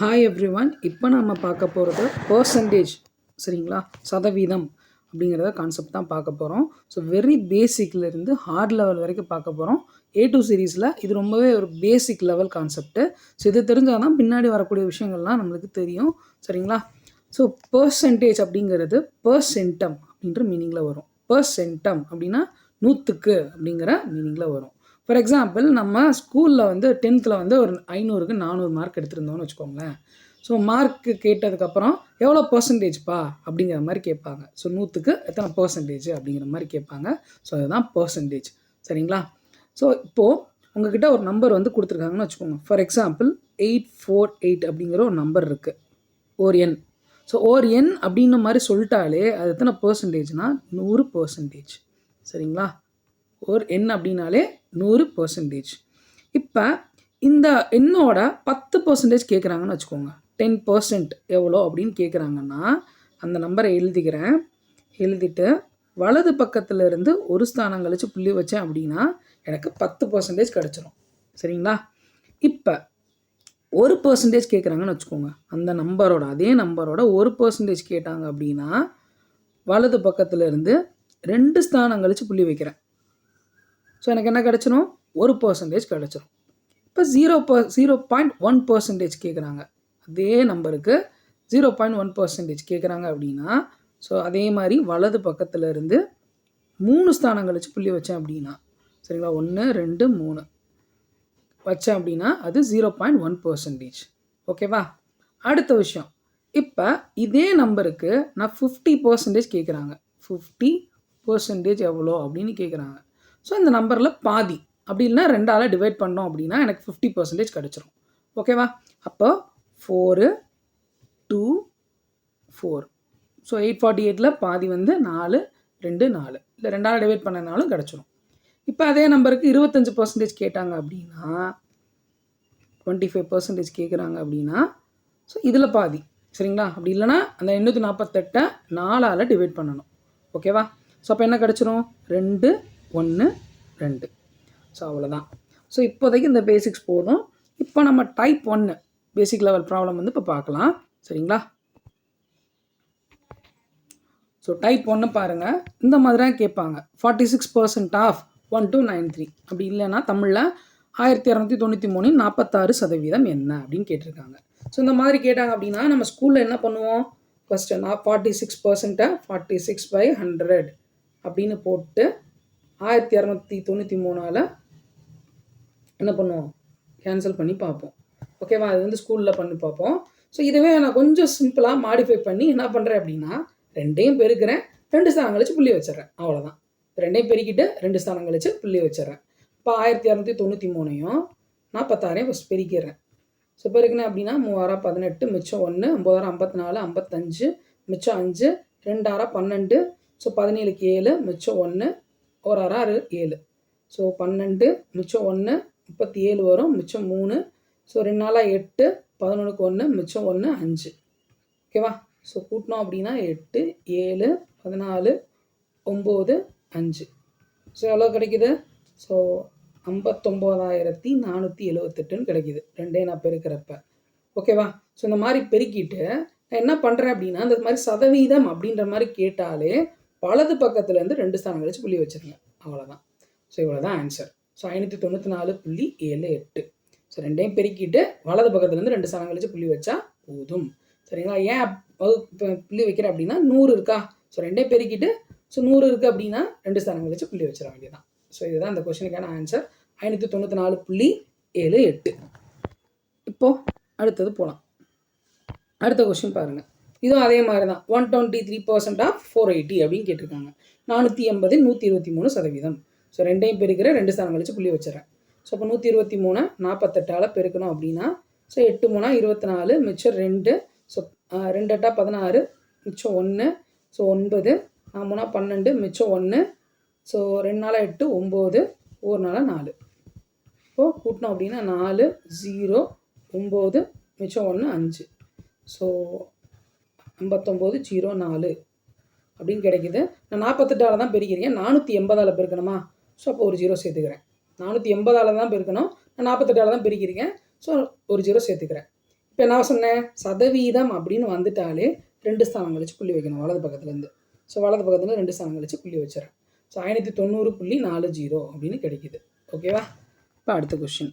Hi every one இப்போ நம்ம பார்க்க போகிறது பர்சன்டேஜ் சரிங்களா? சதவீதம் அப்படிங்கிறத கான்செப்ட் தான் பார்க்க போகிறோம் ஸோ வெரி பேசிக்லேருந்து ஹார்ட் லெவல் வரைக்கும் பார்க்க போகிறோம் ஏ டூ சீரீஸில் இது ரொம்பவே ஒரு பேசிக் லெவல் கான்செப்ட்டு ஸோ இது தெரிஞ்சால் தான் பின்னாடி வரக்கூடிய விஷயங்கள்லாம் நம்மளுக்கு தெரியும். சரிங்களா? ஸோ பர்சன்டேஜ் அப்படிங்கிறது பர்சென்டம் அப்படின்ற மீனிங்கில் வரும். பர்சென்டம் அப்படின்னா நூற்றுக்கு அப்படிங்கிற மீனிங்கில் வரும். ஃபார் எக்ஸாம்பிள் நம்ம ஸ்கூலில் வந்து டென்த்தில் வந்து ஒரு ஐநூறுக்கு நானூறு மார்க் எடுத்திருந்தோம்னு வச்சுக்கோங்களேன். ஸோ மார்க்கு கேட்டதுக்கப்புறம் எவ்வளோ பர்சன்டேஜ்ப்பா அப்படிங்கிற மாதிரி கேட்பாங்க. ஸோ நூற்றுக்கு எத்தனை பர்சன்டேஜ் அப்படிங்கிற மாதிரி கேட்பாங்க. ஸோ அதுதான் பர்சன்டேஜ் சரிங்களா? ஸோ இப்போது உங்ககிட்ட ஒரு நம்பர் வந்து கொடுத்துருக்காங்கன்னு வச்சுக்கோங்க. For example eight four eight அப்படிங்கிற ஒரு நம்பர் இருக்குது ஓர் எண் ஸோ ஓர் எண் அப்படின்ன மாதிரி சொல்லிட்டாலே அது எத்தனை பர்சன்டேஜ்னால் நூறு பர்சன்டேஜ் சரிங்களா? ஒரு எண் அப்படின்னாலே நூறு பர்சன்டேஜ் இப்போ இந்த எண்ணோட பத்து பர்சன்டேஜ் கேட்குறாங்கன்னு வச்சுக்கோங்க. டென் பர்சன்ட் எவ்வளோ அப்படின்னு கேட்குறாங்கன்னா அந்த நம்பரை எழுதிக்கிறேன். எழுதிட்டு வலது பக்கத்தில் இருந்து ஒரு ஸ்தானம் கழித்து புள்ளி வச்சேன் அப்படின்னா எனக்கு பத்து பர்சன்டேஜ் கிடச்சிரும். சரிங்களா? இப்போ ஒரு பர்சன்டேஜ் கேட்குறாங்கன்னு வச்சுக்கோங்க. அந்த நம்பரோட அதே நம்பரோட ஒரு பர்சன்டேஜ் கேட்டாங்க அப்படின்னா வலது பக்கத்தில் இருந்து ரெண்டு ஸ்தானம் கழித்து புள்ளி வைக்கிறேன். ஸோ எனக்கு என்ன கிடச்சிரும்? ஒரு பர்சன்டேஜ் கிடச்சிரும். இப்போ zero per zero point one percentage கேட்குறாங்க அதே நம்பருக்கு ஜீரோ பாயிண்ட் ஒன் பர்சன்டேஜ் கேட்குறாங்க அப்படின்னா ஸோ அதே மாதிரி வலது பக்கத்தில் இருந்து மூணு ஸ்தானம் கழிச்சு புள்ளி வச்சேன் அப்படின்னா சரிங்களா? ஒன்று ரெண்டு மூணு. வச்சேன் அப்படின்னா அது ஜீரோ பாயிண்ட் ஒன் பர்சன்டேஜ் ஓகேவா அடுத்த விஷயம். இப்போ இதே நம்பருக்கு நான் ஃபிஃப்டி பர்சன்டேஜ் கேட்குறாங்க ஃபிஃப்டி பர்சன்டேஜ் எவ்வளோ அப்படின்னு கேட்குறாங்க ஸோ இந்த நம்பரில் பாதி. அப்படி இல்லைனா ரெண்டால் டிவைட் பண்ணோம் அப்படின்னா எனக்கு ஃபிஃப்டி பர்சன்டேஜ் கிடச்சிரும். ஓகேவா அப்போ four two four so eight forty எயிட்டில் பாதி வந்து நாலு ரெண்டு நாலு. இல்லை ரெண்டால் டிவைட் பண்ணனாலும் கிடச்சிரும். இப்போ அதே நம்பருக்கு இருபத்தஞ்சி பர்சன்டேஜ் கேட்டாங்க அப்படின்னா டுவெண்ட்டி ஃபைவ் பர்சன்டேஜ் கேட்குறாங்க அப்படின்னா ஸோ இதில் பாதி. சரிங்களா? அப்படி இல்லைனா அந்த எண்ணூற்றி நாற்பத்தெட்டை நாலால் டிவைட் பண்ணணும். ஓகேவா ஸோ அப்போ என்ன கிடச்சிரும்? ரெண்டு ஒன்று ரெண்டு. ஸோ அவ்வளோதான் ஸோ இப்போதைக்கு இந்த பேசிக்ஸ் போதும். இப்போ நம்ம டைப் ஒன்று பேசிக் லெவல் ப்ராப்ளம் வந்து இப்போ பார்க்கலாம். சரிங்களா? ஸோ டைப் ஒன்று பாருங்கள் இந்த மாதிரி தான் கேட்பாங்க. Forty six percent of one two nine three அப்படி இல்லைன்னா தமிழில் ஆயிரத்தி இரநூத்தி தொண்ணூற்றி மூணு நாற்பத்தாறு சதவீதம் என்ன அப்படின்னு கேட்டிருக்காங்க. ஸோ இந்த மாதிரி கேட்டாங்க அப்படின்னா நம்ம ஸ்கூலில் என்ன பண்ணுவோம்? ஃபஸ்ட்டு நான் ஃபார்ட்டி சிக்ஸ் பர்சன்ட்டை ஃபார்ட்டி சிக்ஸ் பை ஹண்ட்ரட் அப்படின்னு போட்டு ஆயிரத்தி இரநூத்தி தொண்ணூற்றி மூணால் என்ன பண்ணுவோம்? கேன்சல் பண்ணி பார்ப்போம். ஓகேவா அது வந்து ஸ்கூலில் பண்ணி பார்ப்போம். ஸோ இதுவே நான் கொஞ்சம் சிம்பிளாக மாடிஃபை பண்ணி என்ன பண்ணுறேன் அப்படின்னா ரெண்டையும் பெருக்கிறேன். ரெண்டு ஸ்தானம் கழிச்சு புள்ளி வச்சிடுறேன். அவ்வளோதான் ரெண்டையும் பெருக்கிட்டு ரெண்டு ஸ்தானம் கழிச்சு புள்ளி வச்சிடுறேன். இப்போ ஆயிரத்தி இரநூத்தி தொண்ணூற்றி மூணையும் நாற்பத்தாறையும் ஃபஸ்ட் பெருக்கிடுறேன். ஸோ பெருக்கினேன் அப்படின்னா மூவாயிரம் பதினெட்டு மிச்சம் ஒன்று ஒம்பதாயிரம் ஐம்பத்தி நாலு ஐம்பத்தஞ்சு மிச்சம் அஞ்சு ரெண்டாயிரம் பன்னெண்டு ஸோ பதினேழுக்கு ஏழு மிச்சம் ஒன்று ஒரு அரை ஆறு ஏழு. ஸோ பன்னெண்டு மிச்சம் ஒன்று முப்பத்தி ஏழு வரும் மிச்சம் மூணு. ஸோ ரெண்டு நாளாக எட்டு பதினொன்றுக்கு ஒன்று மிச்சம் ஒன்று அஞ்சு. ஓகேவா ஸோ கூட்டினோம் அப்படின்னா எட்டு ஏழு பதினாலு ஒம்பது அஞ்சு. ஸோ எவ்வளோ கிடைக்குது? ஸோ ஐம்பத்தொம்போதாயிரத்தி நானூற்றி எழுவத்தெட்டுன்னு கிடைக்குது. ரெண்டே நான் பெருக்கிறப்ப. ஓகேவா ஸோ இந்த மாதிரி பெருக்கிட்டு நான் என்ன பண்ணுறேன் அப்படின்னா இந்த மாதிரி சதவீதம் அப்படின்ற மாதிரி கேட்டாலே வலது பக்கத்துலேருந்து ரெண்டு ஸ்தானம் கழிச்சு புள்ளி வச்சுருங்க. அவ்வளோதான் ஸோ இவ்வளோ தான் ஆன்சர் ஸோ ஐநூற்றி தொண்ணூற்றி நாலு புள்ளி ஏழு எட்டு. ஸோ ரெண்டையும் பெருக்கிட்டு வலது பக்கத்துலேருந்து ரெண்டு ஸ்தானம் கழிச்சு புள்ளி வச்சா போதும். சரிங்களா? ஏன் இப்போ புள்ளி வைக்கிறேன் அப்படின்னா நூறு இருக்கா? ஸோ ரெண்டையும் பெருக்கிட்டு ஸோ நூறு இருக்குது அப்படின்னா ரெண்டு ஸ்தானம் கழிச்சு புள்ளி வச்சிட வேண்டியதான் ஸோ இதுதான் அந்த கொஷனுக்கான ஆன்சர் ஐநூற்றி தொண்ணூற்றி நாலு புள்ளி ஏழு எட்டு. இப்போது அடுத்தது போகலாம் அடுத்த கொஷின் பாருங்கள் இதுவும் அதே மாதிரி தான் one twenty three percent of four eighty அப்படின்னு கேட்டிருக்காங்க. நானூற்றி எண்பது நூற்றி இருபத்தி மூணு சதவீதம். ஸோ ரெண்டையும் பெருக்கிற ரெண்டு ஸ்தானம் கழிச்சு புள்ளி வச்சிடறேன். ஸோ அப்போ நூற்றி இருபத்தி மூணு நாற்பத்தெட்டால் பெருக்கணும் அப்படின்னா ஸோ எட்டு மூணா இருபத்தி நாலு மிச்சம் ரெண்டு ஸோ ரெண்டு எட்டா பதினாறு மிச்சம் ஒன்று ஸோ ஒன்பது மூணா பன்னெண்டு மிச்சம் ஒன்று ஸோ ரெண்டு நாளாக எட்டு ஒம்பது ஒரு நாளாக நாலு. இப்போது கூட்டினோம் அப்படின்னா நாலு ஜீரோ ஒம்பது மிச்சம் ஒன்று அஞ்சு. ஸோ ஐம்பத்தொம்போது ஜீரோ நாலு அப்படின்னு கிடைக்குது. நான் நாற்பத்தெட்டால் தான் பெருக்கிறேன் நானூற்றி எண்பதால் பெருக்கணுமா? ஸோ அப்போ ஒரு ஜீரோ சேர்த்துக்கிறேன். நானூற்றி எண்பதால் தான் பெருக்கணும். நான் நாற்பத்தெட்டால் தான் பெருக்கிறீங்க ஸோ ஒரு ஜீரோ சேர்த்துக்கிறேன். இப்போ நான் சொன்னேன் சதவீதம் அப்படின்னு வந்துட்டாலே ரெண்டு ஸ்தானம் கழிச்சு புள்ளி வைக்கணும். வலது பக்கத்துலேருந்து ஸோ வலது பக்கத்தில் ரெண்டு ஸ்தானம் கழிச்சு புள்ளி வச்சுறேன் ஸோ ஆயிரத்தி தொண்ணூறு புள்ளி நாலு ஜீரோ அப்படின்னு கிடைக்குது. ஓகேவா இப்போ அடுத்த கொஷின்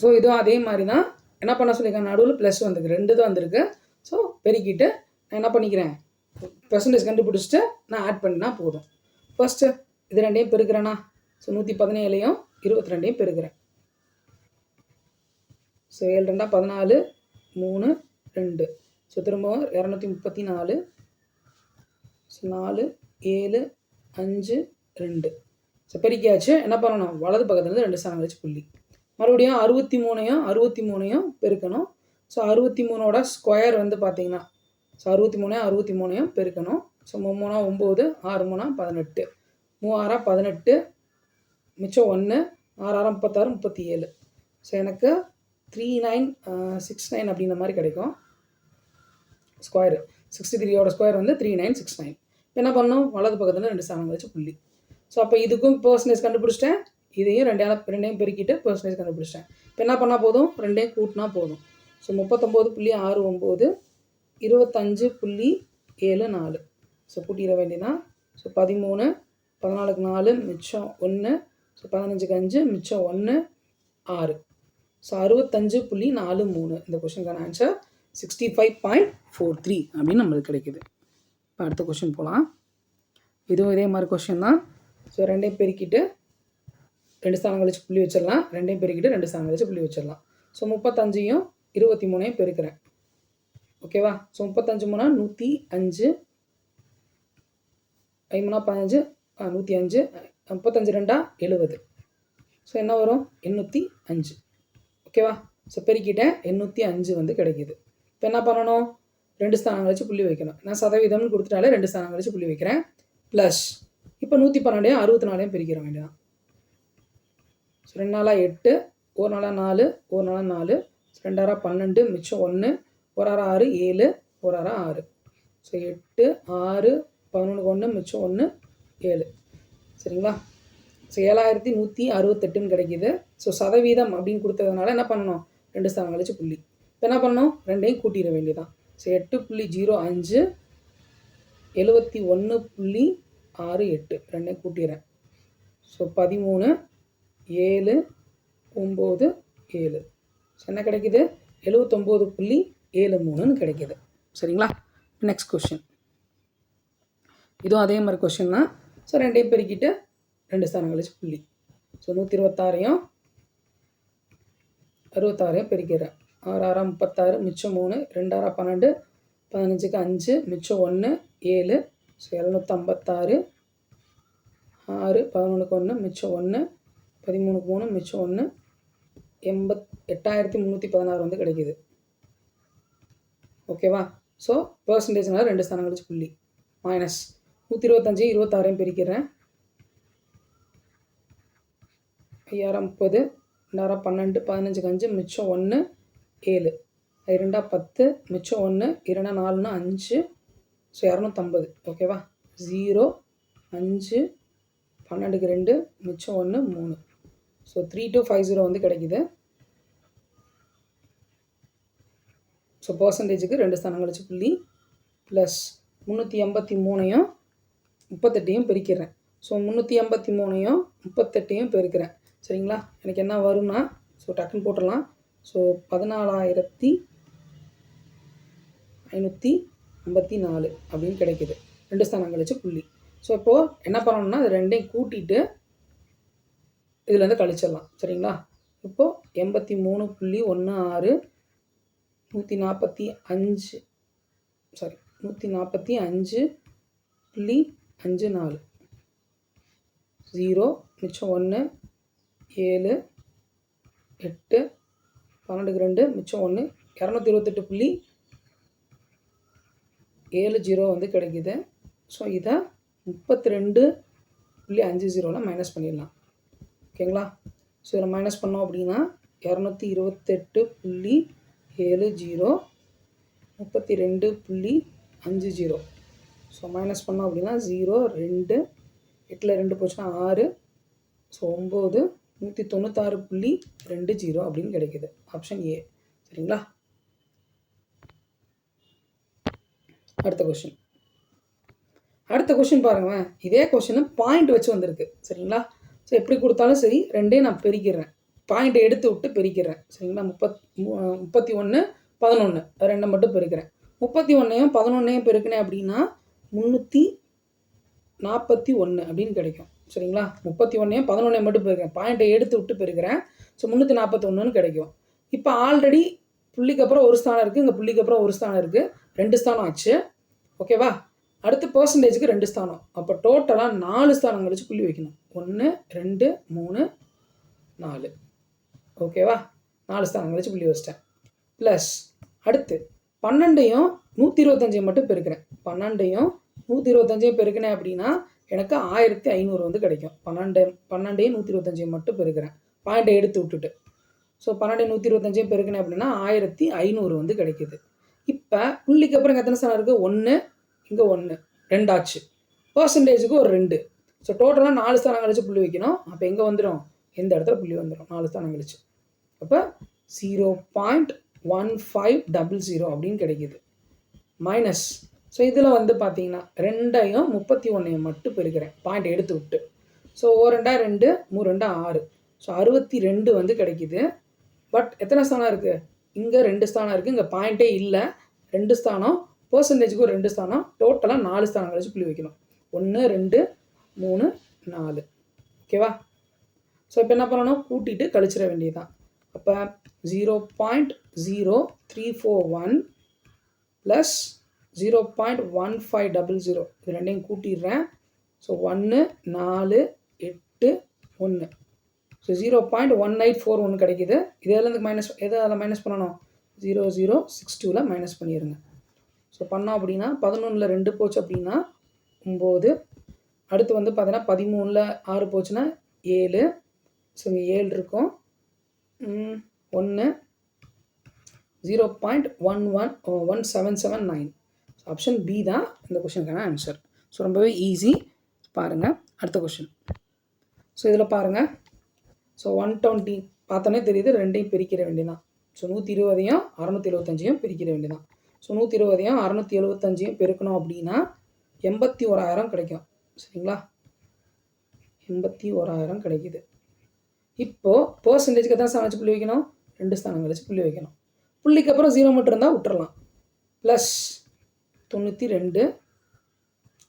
ஸோ இதுவும் அதே மாதிரி தான் என்ன பண்ண சொல்லியிருக்கேன் நடுவில் ப்ளஸ் வந்துருக்கு. ரெண்டு தான் வந்திருக்கு. ஸோ பெருக்கிட்டு நான் என்ன பண்ணிக்கிறேன்? பர்சன்டேஜ் கண்டுபிடிச்சிட்டு நான் ஆட் பண்ணினா போதும். ஃபஸ்ட்டு இது ரெண்டையும் பெருக்கிறேன்னா ஸோ நூற்றி பதினேழையும் இருபத்தி ரெண்டையும் பெருக்கிறேன். ஸோ ஏழு ரெண்டா பதினாலு மூணு ரெண்டு. ஸோ திரும்பவும் இரநூத்தி முப்பத்தி நாலு ஸோ நாலு ஏழு அஞ்சு ரெண்டு. ஸோ பெருக்கியாச்சு. என்ன பண்ணணும்? வலது பக்கத்துலேருந்து ரெண்டு சாணம் வச்சு புள்ளி. மறுபடியும் அறுபத்தி மூணையும் அறுபத்தி மூணையும் பெருக்கணும். ஸோ அறுபத்தி மூணோட ஸ்கொயர் வந்து பார்த்தீங்கன்னா ஸோ அறுபத்தி மூணையும் அறுபத்தி மூணையும் பெருக்கணும். ஸோ மூணா ஒம்பது ஆறு மூணா பதினெட்டு. மூவாறா பதினெட்டு மிச்சம் ஒன்று ஆறாயிரம் முப்பத்தாறு முப்பத்தி ஏழு ஸோ எனக்கு த்ரீ நைன் சிக்ஸ் நைன் அப்படின்ற மாதிரி கிடைக்கும். ஸ்கொயரு சிக்ஸ்டி த்ரீயோட ஸ்கொயர் வந்து த்ரீ நைன் சிக்ஸ் நைன் இப்போ என்ன பண்ணணும்? வலது பக்கத்தில் ரெண்டு ஸ்தானம் வச்சு புள்ளி. ஸோ அப்போ இதுக்கும் பர்சன்டேஜ் கண்டுபிடிச்சிட்டேன். இதையும் ரெண்டையும் ரெண்டையும் பெருக்கிட்டு பர்சன்டேஜ் கண்டுபிடிச்சிட்டேன். இப்போ என்ன பண்ணால் போதும்? ரெண்டையும் கூட்டினா போதும். ஸோ முப்பத்தொம்போது புள்ளி ஆறு ஒம்பது இருபத்தஞ்சு புள்ளி ஏழு நாலு. ஸோ கூட்டிட வேண்டியதான் ஸோ பதிமூணு பதினாலுக்கு நாலு மிச்சம் ஒன்று ஸோ பதினஞ்சுக்கு அஞ்சு மிச்சம் ஒன்று ஆறு. ஸோ அறுபத்தஞ்சு புள்ளி நாலு மூணு. இந்த கொஷனுக்கான answer sixty five point four three அப்படின்னு நம்மளுக்கு கிடைக்குது. இப்போ அடுத்த கொஷின் போகலாம் இதுவும் இதே மாதிரி கொஷின் தான். ஸோ ரெண்டையும் பெருக்கிட்டு ரெண்டு ஸ்தானம் கழிச்சு புள்ளி வச்சிடலாம். ரெண்டையும் பெருக்கிட்டு ரெண்டு ஸ்தானம் கழிச்சு புள்ளி வச்சிடலாம். ஸோ முப்பத்தஞ்சையும் இருபத்தி மூணையும் பெருக்கிறேன். ஓகேவா ஸோ முப்பத்தஞ்சு மூணா நூற்றி அஞ்சு. ஐமூணா பதினஞ்சு ஆ நூற்றி அஞ்சு முப்பத்தஞ்சு ரெண்டா எழுபது ஸோ என்ன வரும்? எண்ணூற்றி அஞ்சு. ஓகேவா ஸோ பெருக்கிட்டேன். எண்ணூற்றி அஞ்சு வந்து கிடைக்கிது. இப்போ என்ன பண்ணணும்? ரெண்டு ஸ்தானம் கழிச்சு புள்ளி வைக்கணும். நான் சதவீதம்னு கொடுத்துட்டாலே ரெண்டு ஸ்தானம் கழிச்சு புள்ளி வைக்கிறேன். ப்ளஸ் இப்போ நூற்றி பன்னெண்டையும் அறுபத்தி நாலையும் பிரிக்கிற வேண்டியதான் ஸோ ரெண்டு நாளாக எட்டு ஒரு நாளாக நாலு ஒரு நாளாக நாலு. ரெண்டாயிரம் பன்னெண்டு மிச்சம் ஒன்று ஒரு அரை ஆறு ஏழு ஒரு அரை ஆறு. ஸோ எட்டு ஆறு பதினொன்றுக்கு ஒன்று மிச்சம் ஒன்று ஏழு. சரிங்களா? ஸோ ஏழாயிரத்தி நூற்றி அறுபத்தெட்டுன்னு கிடைக்கிது. ஸோ சதவீதம் அப்படின்னு கொடுத்ததுனால என்ன பண்ணணும்? ரெண்டு ஸ்தானம் கழிச்சு புள்ளி. இப்போ என்ன பண்ணணும்? ரெண்டையும் கூட்டிட வேண்டியதான் ஸோ எட்டு புள்ளி ஜீரோ அஞ்சு எழுபத்தி ஒன்று புள்ளி ஆறு எட்டு. ரெண்டையும் கூட்டிடுறேன். ஸோ பதிமூணு ஏழு ஒம்பது ஏழு. என்ன கிடைக்குது? எழுவத்தொம்போது புள்ளி ஏழு மூணுன்னு கிடைக்கிது. சரிங்களா? நெக்ஸ்ட் கொஷின் இதுவும் அதே மாதிரி கொஷின் தான். ஸோ ரெண்டையும் பெருக்கிட்டு ரெண்டு ஸ்தானம் கழிச்சு புள்ளி. ஸோ நூற்றி இருபத்தாறையும் அறுபத்தாறையும் பெருக்கிறேன் ஆறாயிரம் முப்பத்தாறு மிச்சம் மூணு ரெண்டாயிரம் பன்னெண்டு பதினஞ்சுக்கு அஞ்சு மிச்சம் ஒன்று ஏழு. ஸோ எழுநூற்றம்பத்தாறு ஆறு பதினொன்றுக்கு ஒன்று மிச்சம் ஒன்று பதிமூணு மூணு மிச்சம் ஒன்று எண்பத் எட்டாயிரத்தி முந்நூற்றி பதினாறு வந்து கிடைக்கிது. ஓகேவா ஸோ பர்சன்டேஜ்னால ரெண்டு ஸ்தானம் கழிச்சு புள்ளி. மைனஸ் நூற்றி இருபத்தஞ்சி இருபத்தாறையும் பிரிக்கிறேன். ஐயாயிரம் முப்பது ரெண்டாயிரம் பன்னெண்டு பதினஞ்சுக்கு அஞ்சு மிச்சம் ஒன்று ஏழு. இரண்டா பத்து மிச்சம் ஒன்று இரண்டா நாலுனா அஞ்சு. ஸோ இரநூத்தம்பது. ஓகேவா ஜீரோ அஞ்சு பன்னெண்டுக்கு ரெண்டு மிச்சம் ஒன்று மூணு. So three two five zero வந்து கிடைக்குது. ஸோ பர்சன்டேஜுக்கு ரெண்டு ஸ்தானம் கழிச்சு புள்ளி ப்ளஸ் முந்நூற்றி எண்பத்தி மூணையும் முப்பத்தெட்டையும் பெருக்கிறேன். ஸோ முந்நூற்றி எண்பத்தி மூணையும் முப்பத்தெட்டையும் பெருக்கிறேன். சரிங்களா? எனக்கு என்ன வரும்னா ஸோ டக்குன்னு போட்டுடலாம். ஸோ பதினாலாயிரத்தி ஐநூற்றி ஐம்பத்தி நாலு அப்படின்னு கிடைக்குது. ரெண்டு ஸ்தானம் கழிச்சு புள்ளி. ஸோ இப்போது என்ன பண்ணணும்னா அது ரெண்டையும் கூட்டிட்டு இதுலேருந்து கழிச்சிடலாம். சரிங்களா? இப்போது எண்பத்தி மூணு புள்ளி ஒன்று ஆறு நூற்றி நாற்பத்தி அஞ்சு சாரி நூற்றி நாற்பத்தி அஞ்சு புள்ளி அஞ்சு நாலு. ஜீரோ மிச்சம் ஒன்று ஏழு எட்டு பன்னெண்டுக்கு ரெண்டு மிச்சம் ஒன்று இரநூத்தி இருபத்தெட்டு புள்ளி ஏழு ஜீரோ வந்து கிடைக்குது. ஸோ இதை முப்பத்தி ரெண்டு புள்ளி அஞ்சு ஜீரோவில் மைனஸ் பண்ணிடலாம். ஓகேங்களா? ஸோ இதில் மைனஸ் பண்ணோம் அப்படின்னா இரநூத்தி இருபத்தெட்டு புள்ளி ஏழு ஜீரோ முப்பத்தி ரெண்டு புள்ளி அஞ்சு ஜீரோ. ஸோ மைனஸ் பண்ணோம் அப்படின்னா ஜீரோ ரெண்டு எட்டில் ரெண்டு போச்சுன்னா ஆறு. ஸோ ஒம்பது நூற்றி தொண்ணூத்தாறு புள்ளி ரெண்டு ஜீரோ அப்படின்னு கிடைக்கிது. ஆப்ஷன் ஏ சரிங்களா? அடுத்த கொஷின் அடுத்த கொஷின் பாருங்களேன். இதே கொஷின் பாயிண்ட் வச்சு வந்திருக்கு. சரிங்களா? ஸோ எப்படி கொடுத்தாலும் சரி ரெண்டையும் நான் பெருக்கிறேன் பாயிண்ட்டை எடுத்து விட்டு பெருக்கிறேன் சரிங்களா? முப்பத் மு- முப்பத்தி ஒன்று பதினொன்று ரெண்டை மட்டும் பெருக்கிறேன். முப்பத்தி ஒன்றையும் பதினொன்றையும் பெருக்கினேன் அப்படின்னா முந்நூற்றி நாற்பத்தி ஒன்று அப்படின்னு கிடைக்கும். சரிங்களா? முப்பத்தி ஒன்றையும் பதினொன்றையும் மட்டும் பெருக்கிறேன். பாயிண்ட்டை எடுத்து விட்டு பெருக்கிறேன். ஸோ முந்நூற்றி நாற்பத்தொன்றுன்னு கிடைக்கும். இப்போ ஆல்ரெடி புள்ளிக்கு அப்புறம் ஒரு ஸ்தானம் இருக்குது இங்கே புள்ளிக்கு அப்புறம் ஒரு ஸ்தானம் இருக்குது ரெண்டு ஸ்தானம் ஆச்சு. ஓகேவா அடுத்து பர்சன்டேஜுக்கு ரெண்டு ஸ்தானம். அப்போ டோட்டலாக நாலு ஸ்தானம் கழிச்சு புள்ளி வைக்கணும். ஒன்று ரெண்டு மூணு நாலு. ஓகேவா நாலு ஸ்தானம் கழிச்சு புள்ளி வச்சிட்டேன். ப்ளஸ் அடுத்து பன்னெண்டையும் நூற்றி இருபத்தஞ்சையும் மட்டும் பெருக்கிறேன். பன்னெண்டையும் நூற்றி இருபத்தஞ்சையும் பெருக்கினேன் அப்படின்னா எனக்கு ஆயிரத்தி ஐநூறு வந்து கிடைக்கும். பன்னெண்டு பன்னெண்டையும் நூற்றி இருபத்தஞ்சையும் மட்டும் பெருக்கிறேன். பாயிண்ட்டை எடுத்து விட்டுட்டு. ஸோ பன்னெண்டு நூற்றி இருபத்தஞ்சையும் பெருக்கினேன் அப்படின்னா ஆயிரத்தி ஐநூறு வந்து கிடைக்குது. இப்போ புள்ளிக்கு அப்புறம் எத்தனை ஸ்தானம் இருக்குது ஒன்று இங்கே ஒன்று ரெண்டாச்சு. பர்சன்டேஜுக்கு ஒரு ரெண்டு. ஸோ டோட்டலாக நாலு ஸ்தானம் கழிச்சு புள்ளி வைக்கணும். அப்போ எங்கே வந்துடும் எந்த இடத்துல புள்ளி வந்துடும் நாலு ஸ்தானம் கழிச்சு. அப்போ zero point one five double zero அப்படின்னு கிடைக்கிது. மைனஸ் ஸோ இதில் வந்து பார்த்தீங்கன்னா ரெண்டையும் முப்பத்தி ஒன்றையும் மட்டும் பெருக்கிறேன். பாயிண்ட் எடுத்து விட்டு. ஸோ ஓ ரெண்டா ரெண்டு மூணு ரெண்டா ஆறு. ஸோ அறுபத்தி ரெண்டு வந்து கிடைக்கிது. பட் எத்தனை ஸ்தானம் இருக்குது இங்கே ரெண்டு ஸ்தானம் இருக்குது இங்கே பாயிண்ட்டே இல்லை. ரெண்டு ஸ்தானம் பர்சன்டேஜுக்கு ஒரு ரெண்டு ஸ்தானம் டோட்டலாக நாலு ஸ்தானம் கழிச்சு புள்ளி வைக்கணும். ஒன்று ரெண்டு மூணு நாலு. ஓகேவா ஸோ இப்போ என்ன பண்ணணும்? கூட்டிகிட்டு கழிச்சிட வேண்டியதுதான். அப்போ zero point zero three four one plus zero point one five double zero இது ரெண்டையும் கூட்டிடுறேன். ஸோ ஒன்று நாலு எட்டு ஒன்று so zero point one eight four ஒன்று கிடைக்குது. இதிலேருந்து மைனஸ் எதை அதில் மைனஸ் பண்ணணும்? ஜீரோ ஜீரோ சிக்ஸ் டூவில் மைனஸ் பண்ணிடுங்க. ஸோ பண்ணோம் அப்படின்னா பதினொன்றில் ரெண்டு போச்சு அப்படின்னா ஒம்பது. அடுத்து வந்து பார்த்தீங்கன்னா பதிமூணில் ஆறு போச்சுன்னா ஏழு. ஸோ இங்கே ஏழு இருக்கும். ஒன்று. Zero point one one one seven seven nine so option B தான் இந்த கொஷனுக்கான ஆன்சர் ஸோ ரொம்பவே ஈஸி பாருங்கள் அடுத்த கொஷின் ஸோ இதில் பாருங்கள் ஸோ ஒன் டுவெண்ட்டி பார்த்தோன்னே தெரியுது ரெண்டையும் பிரிக்கிற வேண்டியதான் ஸோ நூற்றி இருபதையும் அறநூற்றி எழுபத்தஞ்சையும் பிரிக்கிற வேண்டியதான் ஸோ நூற்றி இருபதையும் அறநூற்றி எழுபத்தஞ்சையும் பெருக்கணும் அப்படின்னா எண்பத்தி ஓராயிரம் கிடைக்கும். சரிங்களா? எண்பத்தி ஓராயிரம் கிடைக்குது இப்போது பர்சன்டேஜ்க்கு தான் சமைச்சு வச்சு புள்ளி வைக்கணும்? ரெண்டு ஸ்தானம் கழிச்சு புள்ளி வைக்கணும். புள்ளிக்கு அப்புறம் ஜீரோ மட்டும் இருந்தால் விட்டுறலாம். ப்ளஸ் தொண்ணூற்றி ரெண்டு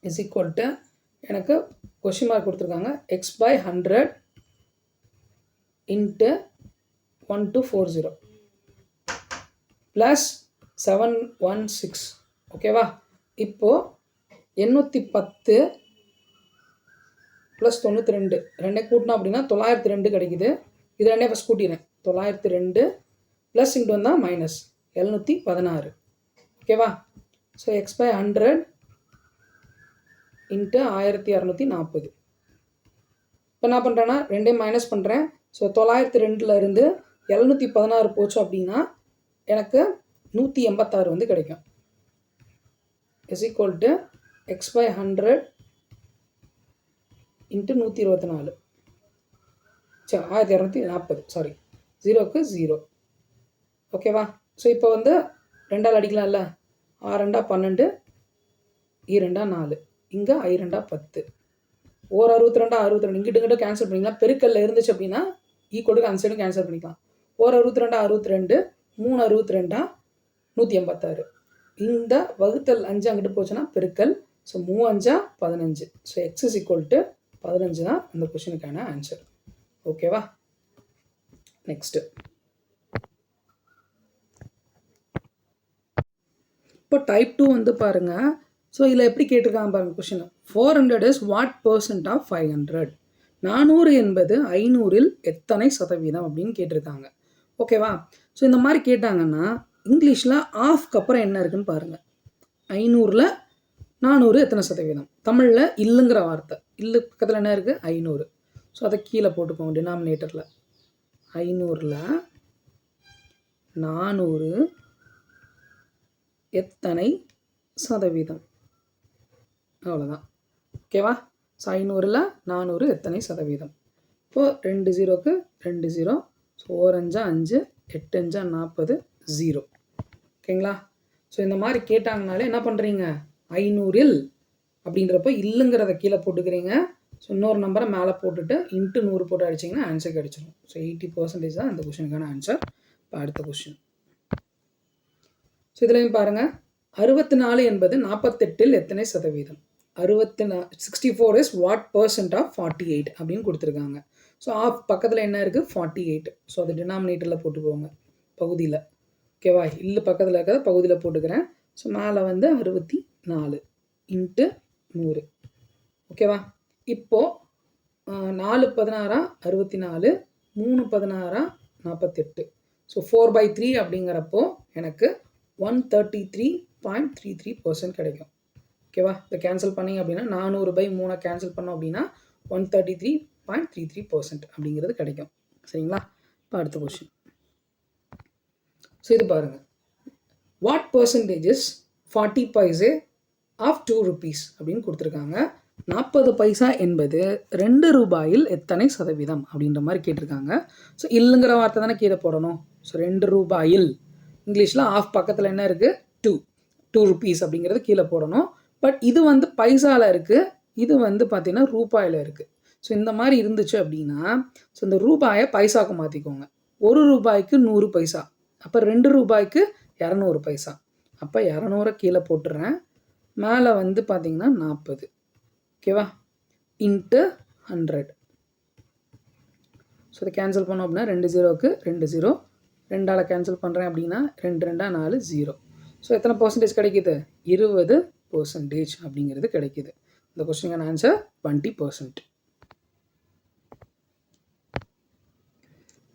இஸ் ஈக்குவல் டு எனக்கு கொஷின் மார்க் கொடுத்துருக்காங்க. X by hundred into one two four zero plus seven one six ஓகேவா இப்போது எண்ணூற்றி பத்து ப்ளஸ் தொண்ணூற்றி ரெண்டு. ரெண்டே கூட்டினோம் அப்படின்னா தொள்ளாயிரத்தி ரெண்டு கிடைக்குது. இது ரெண்டே ஃபஸ்ட் கூட்டிடுறேன். தொள்ளாயிரத்தி ரெண்டு ப்ளஸ் இன்ட்டு வந்தால் மைனஸ் எழுநூற்றி பதினாறு. ஓகேவா so X by hundred into ஆயிரத்தி இரநூத்தி நாற்பது. இப்போ என்ன பண்ணுறேன்னா ரெண்டையும் மைனஸ் பண்ணுறேன் ஸோ தொள்ளாயிரத்தி ரெண்டில் இருந்து எழுநூற்றி பதினாறு போச்சு அப்படின்னா எனக்கு நூற்றி எண்பத்தாறு வந்து கிடைக்கும். Is equal to X by hundred into நூற்றி இருபத்தி நாலு. சரி ஆயிரத்தி இரநூத்தி நாற்பது. சாரி ஜீரோக்கு ஜீரோ ஓகேவா ஸோ இப்போ வந்து ரெண்டால் அடிக்கலாம்ல? ஆறு ரெண்டா பன்னெண்டு ஈ ரெண்டா நாலு. இங்கே ஐ ரெண்டா பத்து. ஓர் அறுபத்தி ரெண்டா அறுபத்தி ரெண்டு இங்கிட்டு இங்கிட்ட கேன்சல் பண்ணிக்கலாம். பெருக்கல்ல இருந்துச்சு அப்படின்னா ஈக்குவலுக்கு அந்த சைடும் கேன்சல் பண்ணிக்கலாம். ஓர் அறுபத்தி ரெண்டா அறுபத்தி ரெண்டு மூணு அறுபத்தி ரெண்டா நூற்றி எண்பத்தாறு. இந்த வகுத்தல் அஞ்சு அங்கிட்டு போச்சுன்னா பெருக்கல். ஸோ மூ அஞ்சா பதினஞ்சு. So x is equal to பதினஞ்சு தான் இந்த கொஷினுக்கான ஆன்சர் ஓகேவா நெக்ஸ்ட்டு இப்போ டைப் டூ வந்து பாருங்கள் ஸோ இதில் எப்படி கேட்டிருக்காங்க பாருங்கள் question four hundred is what percent of five hundred நானூறு என்பது ஐநூறில் எத்தனை சதவீதம் அப்படின்னு கேட்டிருக்காங்க. ஓகேவா ஸோ இந்த மாதிரி கேட்டாங்கன்னா இங்கிலீஷில் ஆஃப்க்கு அப்புறம் என்ன இருக்குன்னு பாருங்கள் ஐநூறில் நானூறு எத்தனை சதவீதம்? தமிழில் இல்லுங்கிற வார்த்தை. இல்லு பக்கத்தில் என்ன இருக்குது ஐநூறு. ஸோ அதை கீழே போட்டுக்கோங்க டினாமினேட்டரில் ஐநூறில் நானூறு எத்தனை சதவீதம்? அவ்வளோதான் ஓகேவா ஸோ ஐநூறில் நானூறு எத்தனை சதவீதம்? இப்போது ரெண்டு ஜீரோக்கு ரெண்டு ஜீரோ ஸோ ஓரஞ்சா அஞ்சு எட்டு அஞ்சா நாற்பது ஜீரோ ஓகேங்களா? ஸோ இந்த மாதிரி கேட்டாங்கனாலே என்ன பண்ணுறீங்க ஐநூறில் அப்படின்றப்ப இல்லைங்கிறத கீழே போட்டுக்கிறீங்க. ஸோ இன்னொரு நம்பரை மேலே போட்டுட்டு இன்ட்டு நூறு போட்டு அடிச்சிங்கன்னா ஆன்சர் கிடச்சிடும் ஸோ எயிட்டி பர்சன்டேஜ் தான் இந்த கொஷனுக்கான ஆன்சர் இப்போ அடுத்த கொஷின் ஸோ இதுலையும் பாருங்கள் அறுபத்தி நாலு என்பது நாற்பத்தெட்டில் எத்தனை சதவீதம்? அறுபத்தி நா sixty four is what percent of forty eight அப்படின்னு கொடுத்துருக்காங்க. ஸோ ஆஃப் பக்கத்தில் என்ன இருக்குது ஃபார்ட்டி எயிட் ஸோ அது டினாமினேட்டரில் போட்டுக்கோங்க. பகுதியில். ஓகேவா? இல்லு பக்கத்தில் இருக்கிறத பகுதியில் போட்டுக்கிறேன். ஸோ மேலே வந்து அறுபத்தி நாலு இன்ட்டு நூறு. ஓகேவா? இப்போது நாலு பதினாறா அறுபத்தி நாலு மூணு பதினாறா நாற்பத்தெட்டு ஸோ ஃபோர் பை த்ரீ அப்படிங்கிறப்போ எனக்கு one thirty three point three three percent கிடைக்கும். ஓகேவா? இதை கேன்சல் பண்ணிங்க அப்படின்னா நானூறு பை மூணை கேன்சல் பண்ணோம் அப்படின்னா one thirty three point three three percent அப்படிங்கிறது கிடைக்கும். சரிங்களா? இப்போ அடுத்த கொஷின் ஸோ இது பாருங்கள் what percentages forty paise of two rupees அப்படின்னு கொடுத்துருக்காங்க. நாற்பது பைசா என்பது ரெண்டு ரூபாயில் எத்தனை சதவீதம் அப்படின்ற மாதிரி கேட்டிருக்காங்க. ஸோ இல்லைங்கிற வார்த்தை தானே கீழே போடணும். ஸோ ரெண்டு ரூபாயில். இங்கிலீஷில் ஆஃப் பக்கத்தில் என்ன இருக்குது டூ டூ ருபீஸ் அப்படிங்கிறது கீழே போடணும். பட் இது வந்து பைசாவில் இருக்குது இது வந்து பார்த்திங்கன்னா ரூபாயில் இருக்குது ஸோ இந்த மாதிரி இருந்துச்சு அப்படின்னா ஸோ இந்த ரூபாயை பைசாவுக்கு மாற்றிக்கோங்க ஒரு ரூபாய்க்கு நூறு பைசா அப்போ ரெண்டு ரூபாய்க்கு இரநூறு பைசா. அப்போ இரநூறை கீழே போட்டுறேன். மேலே வந்து பார்த்திங்கன்னா நாற்பது. ஓகேவா இன்ட்டு ஹண்ட்ரட் ஸோ இதை கேன்சல் பண்ணோம் அப்படின்னா ரெண்டு ஜீரோவுக்கு ரெண்டு ஜீரோ ரெண்டால் கேன்சல் பண்ணுறேன் அப்படின்னா ரெண்டு ரெண்டா நாலு ஜீரோ ஸோ எத்தனை பர்சன்டேஜ் கிடைக்குது? இருபது பர்சன்டேஜ் அப்படிங்கிறது கிடைக்குது. இந்த கொஸ்டினுக்கான ஆன்சர் டுவெண்ட்டி பர்சன்ட்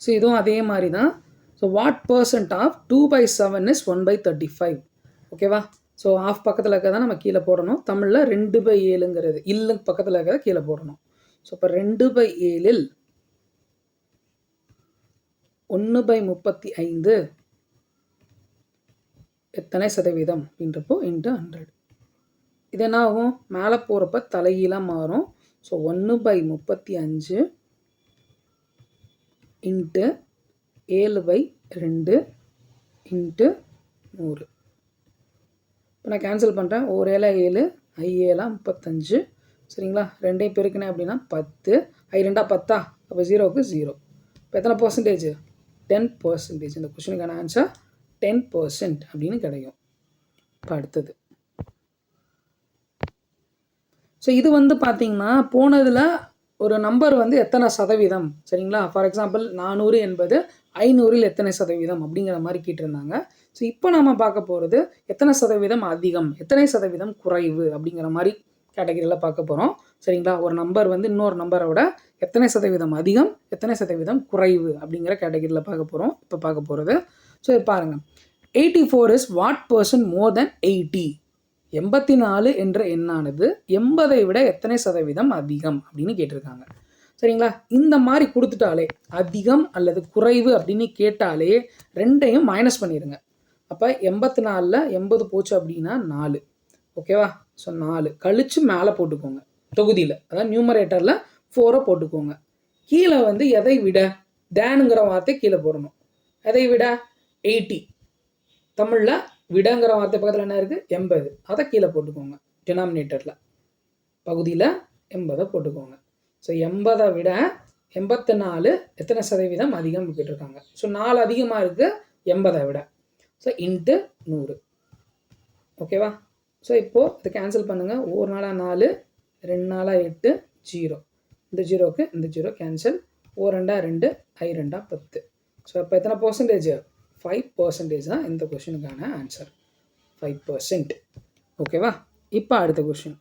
ஸோ இதுவும் அதே மாதிரி தான். So what percent of two by seven is one by thirty five ஓகேவா ஸோ ஆஃப் பக்கத்தில் இருக்கிறத நம்ம கீழே போடணும். தமிழில் ரெண்டு பை ஏழுங்கிறது இல்லு பக்கத்தில் இருக்கிறத கீழே போடணும். ஸோ இப்போ ரெண்டு பை ஏழில் ஒன்று பை முப்பத்தி ஐந்து எத்தனை சதவீதம்? அப்படின்றப்போ இன்ட்டு ஹண்ட்ரட் இது என்ன ஆகும்? மேலே போகிறப்ப தலைகீழாக மாறும். ஸோ ஒன்று பை முப்பத்தி அஞ்சு இன்ட்டு ஏழு பை ரெண்டு இன்ட்டு நூறு. இப்போ நான் கேன்சல் பண்ணுறேன் ஒரு ஏழா ஏழு ஐ ஏழா முப்பத்தஞ்சு. சரிங்களா? ரெண்டையும் பெருக்கினேன் அப்படின்னா பத்து. ஐ ரெண்டா பத்தா? அப்போ ஜீரோவுக்கு ஜீரோ. இப்போ எத்தனை பர்சன்டேஜ் டென் பர்சன்டேஜ் இந்த கொஷனுக்கான ஆன்சர் டென் பர்சன்ட் அப்படின்னு கிடைக்கும். இப்போ அடுத்தது. ஸோ இது வந்து பார்த்தீங்கன்னா போனதில் ஒரு நம்பர் வந்து எத்தனை சதவீதம்? சரிங்களா? ஃபார் எக்ஸாம்பிள் நானூறு என்பது ஐநூறில் எத்தனை சதவீதம் அப்படிங்கிற மாதிரி கேட்டிருந்தாங்க. ஸோ இப்போ நம்ம பார்க்க போகிறது எத்தனை சதவீதம் அதிகம் எத்தனை சதவீதம் குறைவு அப்படிங்கிற மாதிரி கேட்டகரியில் பார்க்க போகிறோம் சரிங்களா? ஒரு நம்பர் வந்து இன்னொரு நம்பரை விட எத்தனை சதவீதம் அதிகம் எத்தனை சதவீதம் குறைவு அப்படிங்கிற கேட்டகரியில் பார்க்க போகிறோம் இப்போ பார்க்க போகிறது ஸோ பாருங்கள் eighty four is what percent more than eighty எண்பத்தி நாலு என்ற எண்ணானது எண்பதை விட எத்தனை சதவீதம் அதிகம் அப்படின்னு கேட்டிருக்காங்க. சரிங்களா? இந்த மாதிரி கொடுத்துட்டாலே அதிகம் அல்லது குறைவு அப்படின்னு கேட்டாலே ரெண்டையும் மைனஸ் பண்ணிடுங்க அப்போ எண்பத்தி நாலில் எண்பது போச்சு அப்படின்னா நாலு. ஓகேவா ஸோ நாலு. கழித்து மேலே போட்டுக்கோங்க. தொகுதியில். அதாவது நியூமரேட்டரில் ஃபோரை போட்டுக்கோங்க. கீழே வந்து எதை விட? டேனுங்கிற வார்த்தை கீழே போடணும். எதை விட? எயிட்டி தமிழில் விடங்கிற வார்த்தை பக்கத்தில் என்ன இருக்குது எண்பது. அதை கீழே போட்டுக்கோங்க. டினாமினேட்டரில் பகுதியில் எண்பதை போட்டுக்கோங்க. ஸோ எண்பதை விட எண்பத்தி நாலு எத்தனை சதவீதம் அதிகம் கேட்டிருக்காங்க. ஸோ நாலு அதிகமாக இருக்குது எண்பதை விட. ஸோ இன்ட்டு நூறு. ஓகேவா ஸோ இப்போது இதை கேன்சல் பண்ணுங்கள் ஒரு நாளாக நாலு ரெண்டு நாளாக எட்டு ஜீரோ. இந்த ஜீரோக்கு இந்த ஜீரோ கேன்சல் ஓ ரெண்டா ரெண்டு ஐ ரெண்டா பத்து. ஸோ இப்போ எத்தனை பர்சன்டேஜ் ஃபைவ் பர்சன்டேஜ் தான் இந்த கொஷினுக்கான ஆன்சர் ஃபைவ் பர்சன்ட் ஓகேவா இப்போ அடுத்த கொஷின்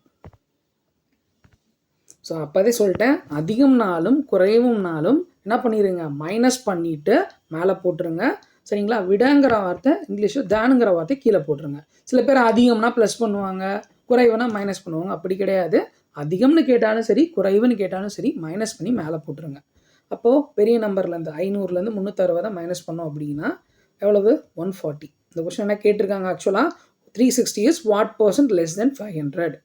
ஸோ அப்போதே சொல்லிட்டேன். அதிகம் நாளும் குறைவும் நாளும் என்ன பண்ணிடுங்க மைனஸ் பண்ணிவிட்டு மேலே போட்டுருங்க. சரிங்களா? விடங்கிற வார்த்தை இங்கிலீஷில் தானுங்கிற வார்த்தை கீழே போட்டுருங்க. சில பேர் அதிகம்னா ப்ளஸ் பண்ணுவாங்க. குறைவுனா மைனஸ் பண்ணுவாங்க. அப்படி கிடையாது. அதிகம்னு கேட்டாலும் சரி குறைவுன்னு கேட்டாலும் சரி மைனஸ் பண்ணி மேலே போட்டுருங்க. அப்போது பெரிய நம்பர்லேருந்து ஐநூறுலேருந்து முந்நூற்றறுபதை மைனஸ் பண்ணோம் அப்படின்னா எவ்வளவு? ஒன் ஃபார்ட்டி இந்த கொஸ்டின் என்ன கேட்டிருக்காங்க ஆக்சுவலாக three sixty is what percent less than five hundred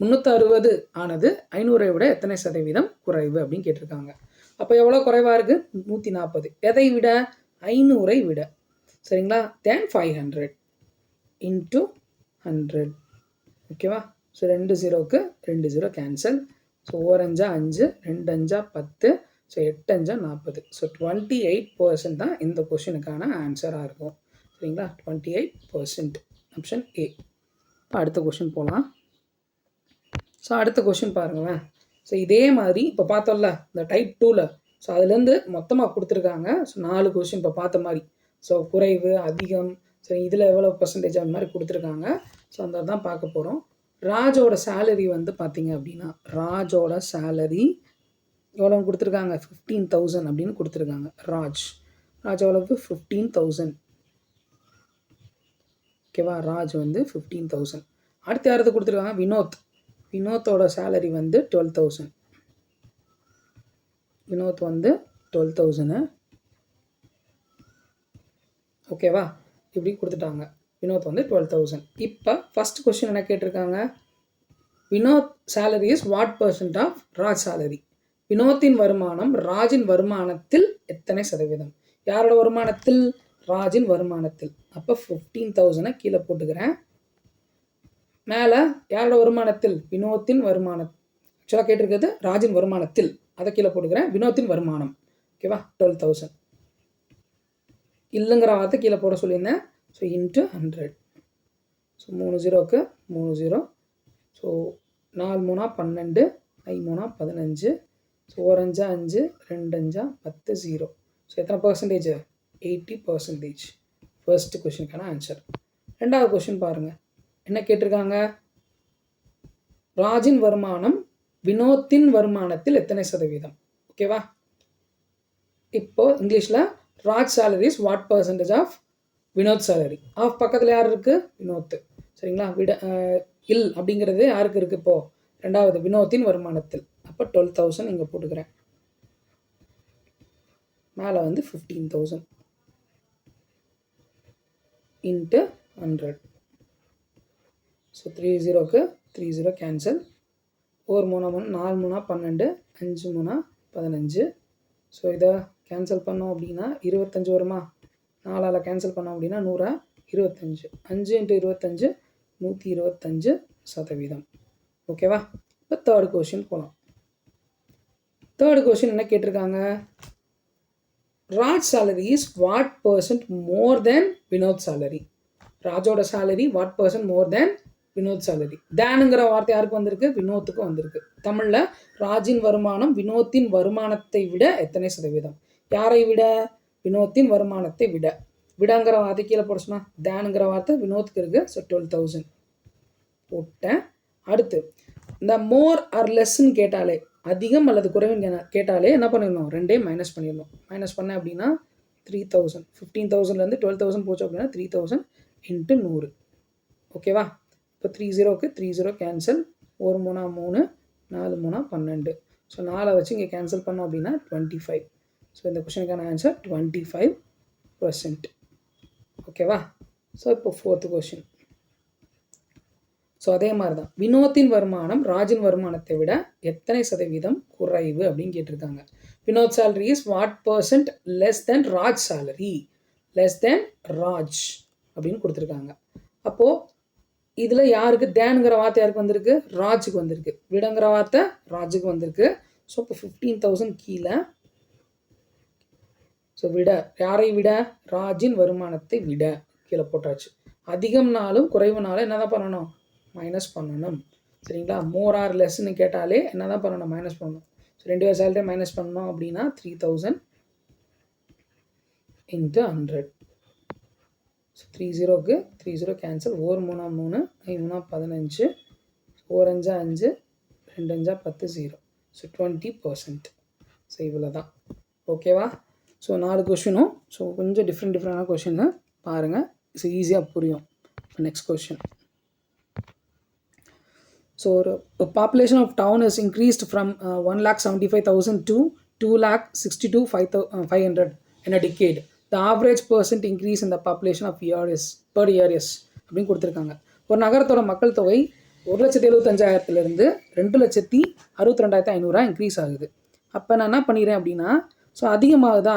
முந்நூற்றறுபது ஆனது ஐநூறை விட எத்தனை சதவீதம் குறைவு அப்படின்னு கேட்டிருக்காங்க. அப்போ எவ்வளோ குறைவாக இருக்குது நூற்றி நாற்பது எதை விட? ஐநூறை விட. சரிங்களா? Than five hundred into hundred ஓகேவா ஸோ ரெண்டு ஜீரோவுக்கு ரெண்டு ஜீரோ கேன்சல் ஸோ ஓரஞ்சா அஞ்சு ரெண்டு அஞ்சா பத்து ஸோ எட்டு அஞ்சா நாற்பது ஸோ டுவெண்ட்டி எயிட் பர்சன்ட் தான் இந்த கொஷினுக்கான ஆன்சராக இருக்கும். சரிங்களா? Twenty eight percent option A இப்போ அடுத்த கொஷின் போகலாம் ஸோ அடுத்த கொஷின் பாருங்களேன். ஸோ இதே மாதிரி இப்போ பார்த்தோம்ல இந்த டைப் டூவில் ஸோ அதுலேருந்து மொத்தமாக கொடுத்துருக்காங்க. ஸோ நாலு கொஷின் இப்போ பார்த்த மாதிரி. ஸோ குறைவு அதிகம் ஸோ இதில் எவ்வளோ பர்சன்டேஜ் அந்த மாதிரி கொடுத்துருக்காங்க. ஸோ அந்த தான் பார்க்க போகிறோம் ராஜோட சேலரி வந்து பார்த்தீங்க அப்படின்னா ராஜோட சேலரி எவ்வளோ கொடுத்துருக்காங்க? ஃபிஃப்டீன் தௌசண்ட் அப்படின்னு கொடுத்துருக்காங்க ராஜ். ராஜ் எவ்வளோக்கு ஃபிஃப்டீன் தௌசண்ட் ஓகேவா ராஜ் வந்து ஃபிஃப்டீன் தௌசண்ட் அடுத்து யாரது கொடுத்துருக்காங்க? வினோத். வினோத்தோட சேலரி வந்து டுவெல் தௌசண்ட் வினோத் வந்து டுவெல் தௌசண்ட் ஓகேவா இப்படி கொடுத்துட்டாங்க. வினோத் வந்து டுவெல் தௌசண்ட் இப்போ ஃபஸ்ட் கொஸ்டின் என்ன கேட்டிருக்காங்க? Vinod salary is what percent of Raj salary வினோத்தின் வருமானம் ராஜின் வருமானத்தில் எத்தனை சதவீதம்? யாரோட வருமானத்தில்? ராஜின் வருமானத்தில். அப்போ ஃபிஃப்டீன் தௌசண்டை கீழே போட்டுக்கிறேன். மேலே யாரோட வருமானத்தில்? வினோத்தின் வருமானம் ஆக்சுவலாக கேட்டிருக்கிறது ராஜின் வருமானத்தில். அதை கீழே போட்டுக்கிறேன். வினோத்தின் வருமானம். ஓகேவா டுவெல் தௌசண்ட் இல்லைங்கிற வார்த்தை கீழே போட சொல்லியிருந்தேன். ஸோ இன்ட்டு ஹண்ட்ரட் ஸோ மூணு ஜீரோவுக்கு மூணு ஜீரோ. ஸோ நாலு மூணா பன்னெண்டு. ஐ மூணா பதினஞ்சு. ஸோ ஒரு அஞ்சா அஞ்சு ரெண்டு அஞ்சா பத்து ஜீரோ. ஸோ எத்தனை பர்சன்டேஜ் எயிட்டி பர்சன்டேஜ் ஃபர்ஸ்ட் கொஷினுக்கான ஆன்சர் ரெண்டாவது கொஷின் பாருங்கள் என்ன கேட்டிருக்காங்க? ராஜின் வருமானம் வினோத்தின் வருமானத்தில் எத்தனை சதவீதம்? ஓகேவா இப்போ இங்கிலீஷில் Raj salary's what percentage of Vinod salary of பக்கத்தில் யார் இருக்குது வினோத் சரிங்களா? விட இல் அப்படிங்கிறது யாருக்கு இருக்குது இப்போது ரெண்டாவது வினோத்தின் வருமானத்தில். அப்போ டுவெல் தௌசண்ட் இங்கே போட்டுக்கிறேன். மேலே வந்து fifteen thousand into hundred so three ஜீரோக்கு த்ரீ ஜீரோ கேன்சல் ஒரு மூணா மூணு நாலு மூணா பன்னெண்டு அஞ்சு மூணா பதினஞ்சு. ஸோ இதை கேன்சல் பண்ணோம் அப்படின்னா இருபத்தஞ்சி வருமா? நாலால் கேன்சல் பண்ணோம் அப்படின்னா நூறா இருபத்தஞ்சு. அஞ்சு இன்ட்டு இருபத்தஞ்சு நூற்றி இருபத்தஞ்சு சதவீதம். ஓகேவா இப்போ தேர்ட் கொஷின் போகலாம் தேர்டு கொஷின் என்ன கேட்டிருக்காங்க? Raj salary is what percent more than Vinod salary ராஜோட salary what percent more than Vinod Chaudhary தேனுங்கிற வார்த்தை யாருக்கு வந்திருக்கு? வினோத்துக்கு வந்திருக்கு. தமிழில் ராஜின் வருமானம் வினோத்தின் வருமானத்தை விட எத்தனை சதவீதம்? யாரை விட? வினோத்தின் வருமானத்தை விட. விடங்கிற வார்த்தை கீழே போட தேனுங்கிற வார்த்தை வினோத்துக்கு இருக்கு ஸோ டுவெல் தௌசண்ட் போட்டேன். அடுத்து இந்த மோர் ஆர் லெஸ்ன்னு கேட்டாலே அதிகம் அல்லது குறைவுன்னு கேட்டாலே என்ன பண்ணிடணும்? ரெண்டே மைனஸ் பண்ணிடணும். மைனஸ் பண்ணேன் அப்படின்னா த்ரீ தௌசண்ட் ஃபிஃப்டீன் தௌசண்ட்லேருந்து டுவெல் தௌசண்ட் போச்சு அப்படின்னா த்ரீ தௌசண்ட் இன்ட்டு நூறு. ஓகேவா? இப்போ த்ரீ ஜீரோக்கு த்ரீ ஜீரோ கேன்சல் ஒரு மூணா மூணு நாலு மூணா பன்னெண்டு. ஸோ நாலை வச்சு இங்கே கேன்சல் பண்ணோம் அப்படின்னா டுவெண்ட்டி ஃபைவ் ஸோ இந்த கொஷனுக்கான ஆன்சர் டுவெண்ட்டி ஃபைவ் பர்சன்ட் ஓகேவா ஸோ இப்போ ஃபோர்த்து கொஷின் ஸோ அதே மாதிரி தான் வினோத்தின் வருமானம் ராஜின் வருமானத்தை விட எத்தனை சதவீதம் குறைவு அப்படின்னு கேட்டிருக்காங்க. Vinod salary is what percent less than Raj salary less than Raj அப்படின்னு கொடுத்துருக்காங்க. அப்போது இதில் யாருக்கு? தேனுங்கிற வார்த்தை யாருக்கு வந்திருக்கு? ராஜுக்கு வந்திருக்கு. விடங்கிற வார்த்தை ராஜுக்கு வந்திருக்கு. ஸோ இப்போ ஃபிஃப்டீன் தௌசண்ட் கீழே. ஸோ விட. யாரை விட? ராஜின் வருமானத்தை விட. கீழே போட்டாச்சு. அதிகம்னாலும் குறைவுனாலும் என்ன தான் பண்ணணும்? மைனஸ் பண்ணணும். சரிங்களா? மோர் ஆர் லெஸ்ன்னு கேட்டாலே என்ன தான் பண்ணணும்? மைனஸ் பண்ணணும். ஸோ ரெண்டு பேர் சேலரி மைனஸ் பண்ணோம் அப்படின்னா three thousand into hundred so three ஜீரோக்கு த்ரீ ஜீரோ கேன்சல் ஓர் மூணா மூணு ஐ மூணா பதினஞ்சு ஓர் அஞ்சா அஞ்சு ரெண்டு அஞ்சா பத்து zero so twenty percent so இவ்வளோ தான் ஓகேவா ஸோ நாலு கொஷினும் ஸோ கொஞ்சம் டிஃப்ரெண்ட் டிஃப்ரெண்டான கொஷின்னு பாருங்கள் ஸோ ஈஸியாக புரியும். நெக்ஸ்ட் கொஷின் ஸோ ஒரு population of town is increased from one lakh seventy five thousand to two lakh sixty two five thou five hundred in a decade the average percent increase இந்த population of years per years அப்படின்னு கொடுத்துருக்காங்க. ஒரு நகரத்தோட மக்கள் தொகை ஒரு லட்சத்தி எழுபத்தஞ்சாயிரத்துலேருந்து ரெண்டு லட்சத்தி அறுபத்தி ரெண்டாயிரத்தி ஐநூறுரூவா இன்க்ரீஸ் ஆகுது. அப்போ நான் என்ன பண்ணிடுறேன் அப்படின்னா ஸோ அதிகமாகுதா?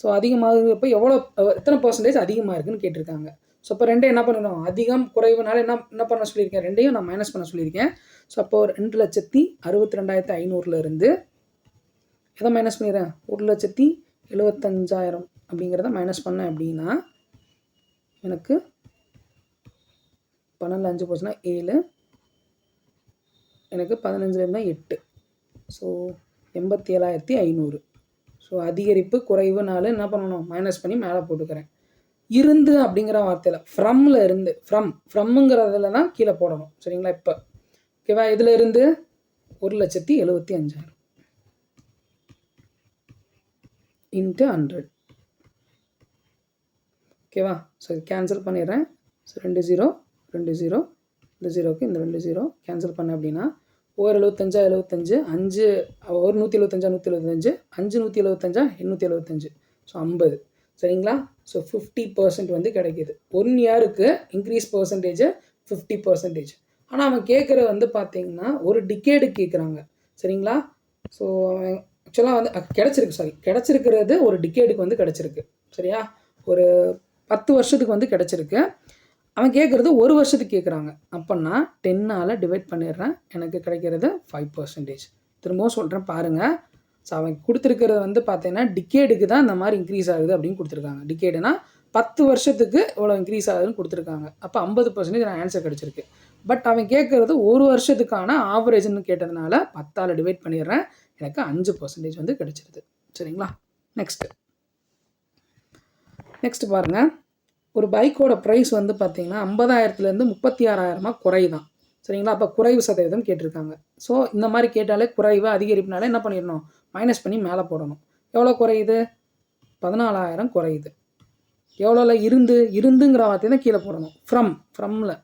ஸோ அதிகமாகுறப்ப எவ்வளோ எத்தனை பர்சன்டேஜ் அதிகமாக இருக்குன்னு கேட்டிருக்காங்க. ஸோ அப்போ ரெண்டே என்ன பண்ணணும் அதிகம் குறைவுனால என்ன என்ன பண்ண சொல்லியிருக்கேன்? ரெண்டையும் நான் மைனஸ் பண்ண சொல்லியிருக்கேன். ஸோ அப்போ ரெண்டு லட்சத்தி அறுபத்தி ரெண்டாயிரத்தி ஐநூறுலேருந்து எதை மைனஸ் பண்ணிடுறேன் ஒரு லட்சத்தி எழுபத்தஞ்சாயிரம் அப்படிங்கிறத மைனஸ் பண்ணேன் அப்படின்னா எனக்கு பன்னெண்டு அஞ்சு போச்சுன்னா ஏழு. எனக்கு பதினஞ்சுல இருந்தால் எட்டு. ஸோ எண்பத்தி ஏழாயிரத்தி ஐநூறு. ஸோ அதிகரிப்பு குறைவு நாள் என்ன பண்ணணும்? மைனஸ் பண்ணி மேலே போட்டுக்கிறேன். இருந்து அப்படிங்கிற வார்த்தையில் ஃப்ரம்ல இருந்து ஃப்ரம் ஃப்ரம்ங்கிறதுல தான் கீழே போடணும். சரிங்களா இப்போ? ஓகேவா இதில் இருந்து ஒரு லட்சத்தி எழுபத்தி அஞ்சாயிரம். இன்ட்டு ஹண்ட்ரட் ஓகேவா? ஸோ கேன்சல் பண்ணிடுறேன். ஸோ ரெண்டு ஜீரோ ரெண்டு ஜீரோ இந்த ஜீரோக்கு இந்த ரெண்டு ஜீரோ கேன்சல் பண்ணேன் அப்படின்னா ஒரு எழுபத்தஞ்சா எழுபத்தஞ்சு அஞ்சு ஒரு நூற்றி எழுபத்தஞ்சா நூற்றி எழுபத்தஞ்சு அஞ்சு நூற்றி எழுபத்தஞ்சா எண்ணூற்றி எழுபத்தஞ்சு ஸோ ஐம்பது. சரிங்களா? ஸோ ஃபிஃப்டி பர்சன்ட் வந்து கிடைக்கிது. ஒன் இயருக்கு இன்க்ரீஸ் பர்சன்டேஜ் ஃபிஃப்டி பர்சன்டேஜ் ஆனால் அவன் கேட்குற வந்து பார்த்தீங்கன்னா ஒரு டிக்கேடு கேட்குறாங்க சரிங்களா? ஸோ ஆக்சுவலாக வந்து கிடச்சிருக்கு சாரி கிடச்சிருக்கிறது ஒரு டிக்கேடுக்கு வந்து கிடச்சிருக்கு. சரியா? ஒரு பத்து வருஷத்துக்கு வந்து கிடச்சிருக்கு. அவன் கேட்குறது ஒரு வருஷத்துக்கு கேட்குறாங்க அப்போன்னா டென்னால் டிவைட் பண்ணிடுறேன். எனக்கு கிடைக்கிறது ஃபைவ் பர்சன்டேஜ் திரும்பவும் சொல்கிறேன் பாருங்கள் ஸோ அவன் கொடுத்துருக்கிறது வந்து பார்த்தீங்கன்னா டிக்கேடுக்கு தான் இந்த மாதிரி இன்க்ரீஸ் ஆகுது அப்படின்னு கொடுத்துருக்காங்க. டிக்கேடுனா பத்து வருஷத்துக்கு இவ்வளோ இன்க்ரீஸ் ஆகுதுன்னு கொடுத்துருக்காங்க. அப்போ ஐம்பது பர்சன்டேஜ் நான் ஆன்சர் கிடச்சிருக்கு. பட் அவன் கேட்குறது ஒரு வருஷத்துக்கான ஆவரேஜ்னு கேட்டதுனால பத்தால் டிவைட் பண்ணிடுறேன். எனக்கு அஞ்சு பர்சன்டேஜ் வந்து கிடச்சிருது. சரிங்களா? நெக்ஸ்ட்டு நெக்ஸ்ட் பாருங்கள் ஒரு பைக்கோட ப்ரைஸ் வந்து பார்த்தீங்கன்னா ஐம்பதாயிரத்துலேருந்து முப்பத்தி ஆறாயிரமாக குறைதான். சரிங்களா? அப்போ குறைவு சதவீதம் கேட்டிருக்காங்க. ஸோ இந்த மாதிரி கேட்டாலே குறைவு அதிகரிப்புனால என்ன பண்ணிடணும்? மைனஸ் பண்ணி மேலே போடணும். எவ்வளோ குறையுது? பதினாலாயிரம் குறையுது. எவ்வளோல இருந்து? இருந்துங்கிற வார்த்தை தான் கீழே போடணும். ஃப்ரம் ஃப்ரம்மில்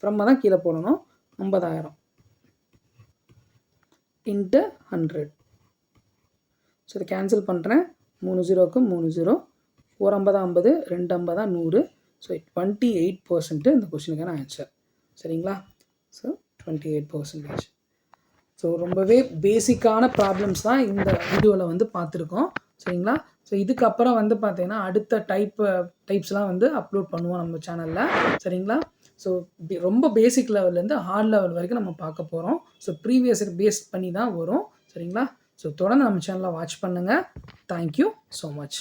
ஃப்ரம்மை தான் கீழே போடணும். ஐம்பதாயிரம். இன்ட்டு ஹண்ட்ரட் ஸோ இதை கேன்சல் பண்ணுறேன் மூணு ஜீரோக்கு மூணு ஜீரோ ஒரு ஐம்பதா ஐம்பது ரெண்டு ஐம்பதா நூறு. ஸோ டுவெண்ட்டி எயிட் பர்சன்ட்டு இந்த கொஷினுக்கான ஆன்சர் சரிங்களா? So twenty eight percentage so ரொம்பவே பேசிக்கான ப்ராப்ளம்ஸ் தான் இந்த வீடியோவில் வந்து பார்த்துருக்கோம். சரிங்களா? ஸோ இதுக்கப்புறம் வந்து பார்த்தீங்கன்னா அடுத்த டைப் டைப்ஸ்லாம் வந்து அப்லோட் பண்ணுவோம் நம்ம சேனலில் சரிங்களா? ஸோ ரொம்ப பேசிக் லெவல்லேருந்து ஹார்ட் லெவல் வரைக்கும் நம்ம பார்க்க போகிறோம் ஸோ ப்ரீவியஸ் பேஸ் பண்ணி தான் வரும். சரிங்களா? ஸோ தொடர்ந்து நம்ம சேனலை வாட்ச் பண்ணுங்கள் தேங்க்யூ ஸோ மச்